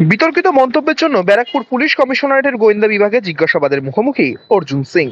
বিতর্কিত মন্তব্যের জন্য ব্যারাকপুর পুলিশ কমিশনারেটের গোয়েন্দা বিভাগে জিজ্ঞাসাবাদের মুখোমুখি অর্জুন সিং।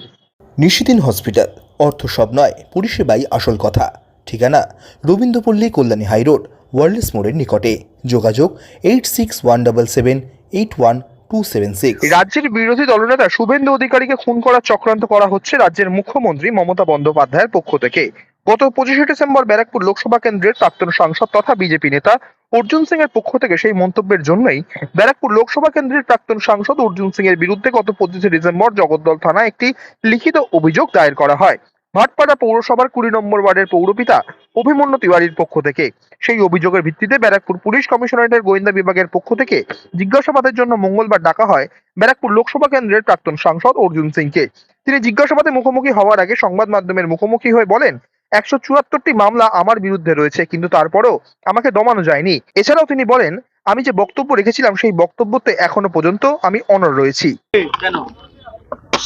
নিশিদিন হসপিটাল অর্থ সব নয় পরিষেবাই আসল কথা। ঠিকানা রবীন্দ্রপল্লী কল্যাণী হাইরোড ওয়ার্ল্ডস মোড়ের নিকটে। যোগাযোগ eight six one double seven eight one two seven six রাজ্যের বিরোধী দলনেতা শুভেন্দু অধিকারীকে খুন করার চক্রান্ত করা হচ্ছে রাজ্যের মুখ্যমন্ত্রী মমতা বন্দ্যোপাধ্যায়ের পক্ষ থেকে। গত পঁচিশে ডিসেম্বর ব্যারাকপুর লোকসভা কেন্দ্রের প্রাক্তন সাংসদ তথা বিজেপি নেতা অর্জুন সিং এর পক্ষ থেকে সেই মন্তব্যের জন্যই ব্যারাকপুর লোকসভা কেন্দ্রের প্রাক্তন সাংসদ অর্জুন সিং এর বিরুদ্ধে গত পঁচিশে ডিসেম্বর জগদ্দল থানায় একটি লিখিত অভিযোগ দায়ের করা হয়। ভাটপাড়া পৌরসভার কুড়ি নম্বর ওয়ার্ডের পৌরপিতা অভিমন্যু তিওয়ারির পক্ষ থেকে। সেই অভিযোগের ভিত্তিতে ব্যারাকপুর পুলিশ কমিশনারেটের গোয়েন্দা বিভাগের পক্ষ থেকে জিজ্ঞাসাবাদের জন্য মঙ্গলবার ডাকা হয় ব্যারাকপুর লোকসভা কেন্দ্রের প্রাক্তন সাংসদ অর্জুন সিংকে। তিনি জিজ্ঞাসাবাদে মুখোমুখি হওয়ার আগে সংবাদ মাধ্যমের মুখোমুখি হয়ে বলেন একশো চুয়াত্তরটি মামলা আমার বিরুদ্ধে রয়েছে কিন্তু তারপরেও আমাকে দমানো যায়নি। এছাড়াও তিনি বলেন আমি যে বক্তব্য রেখেছিলাম সেই বক্তব্যতে এখনও পর্যন্ত আমি অনর রয়েছি।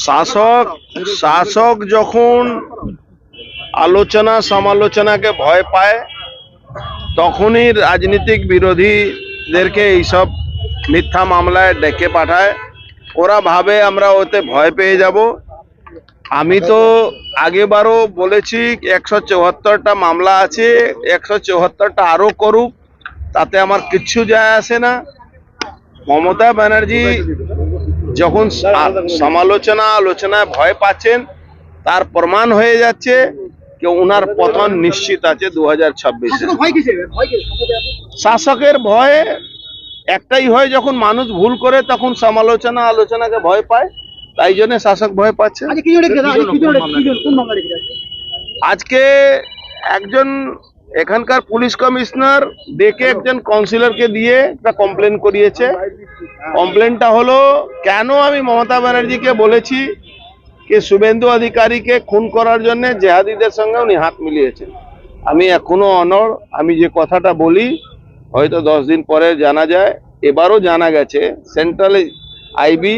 শাসক শাসক যখন আলোচনা সমালোচনাকে ভয় পায় তখনই রাজনীতিক বিরোধীদেরকে এইসব মিথ্যা মামলায় ডেকে পাঠায়। ওরা ভাবে আমরা ওতে ভয় পেয়ে যাব। আমি তো আগেবারও বলেছি একশো চৌহাত্তরটা মামলা আছে একশো চৌহাত্তরটা আরও করুক তাতে আমার কিচ্ছু যায় আসে না। মমতা ব্যানার্জি যখন সমালোচনা আলোচনায় ভয় পাচ্ছেন তার প্রমাণ হয়ে যাচ্ছে যে ওনার পতন নিশ্চিত আছে দু হাজার ছাব্বিশে শাসকের ভয়ে একটাই হয় যখন মানুষ ভুল করে তখন সমালোচনা আলোচনাকে ভয় পায়। তাই জন্য শাসক ভয় পাচ্ছে। আজকে রেখেছে আজকে? আজকে একজন এখানকার পুলিশ কমিশনার ডেকে একজন কাউন্সিলরকে দিয়ে একটা কমপ্লেন করিয়েছে। কমপ্লেনটা হলো কেন আমি মমতা ব্যানার্জিকে বলেছি যে শুভেন্দু অধিকারীকে খুন করার জন্য জেহাদিদের সঙ্গে উনি হাত মিলিয়েছেন? আমি এখনও অনর আমি যে কথাটা বলি হয়তো দশ দিন পরে জানা যায়। এবারও জানা গেছে সেন্ট্রাল আইবি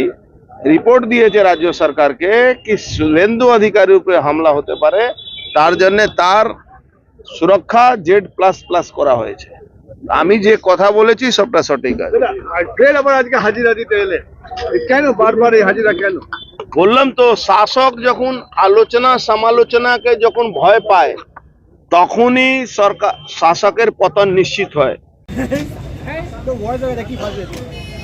রিপোর্ট দিয়েছে রাজ্য সরকারকে কি শুভেন্দু অধিকারীর উপরে হামলা হতে পারে তার জন্য তার সুরক্ষা জেড প্লাস প্লাস করা হয়েছে। আমি যে কথা বলেছি সবটা সঠিক আছে। আর ফের আবার আজকে হাজিরা দিতে এলে। কেন বারবার এই হাজিরা কেন? বললাম তো শাসক যখন আলোচনা সমালোচনাকে যখন ভয় পায় তখনই সরকার শাসকের পতন নিশ্চিত হয়।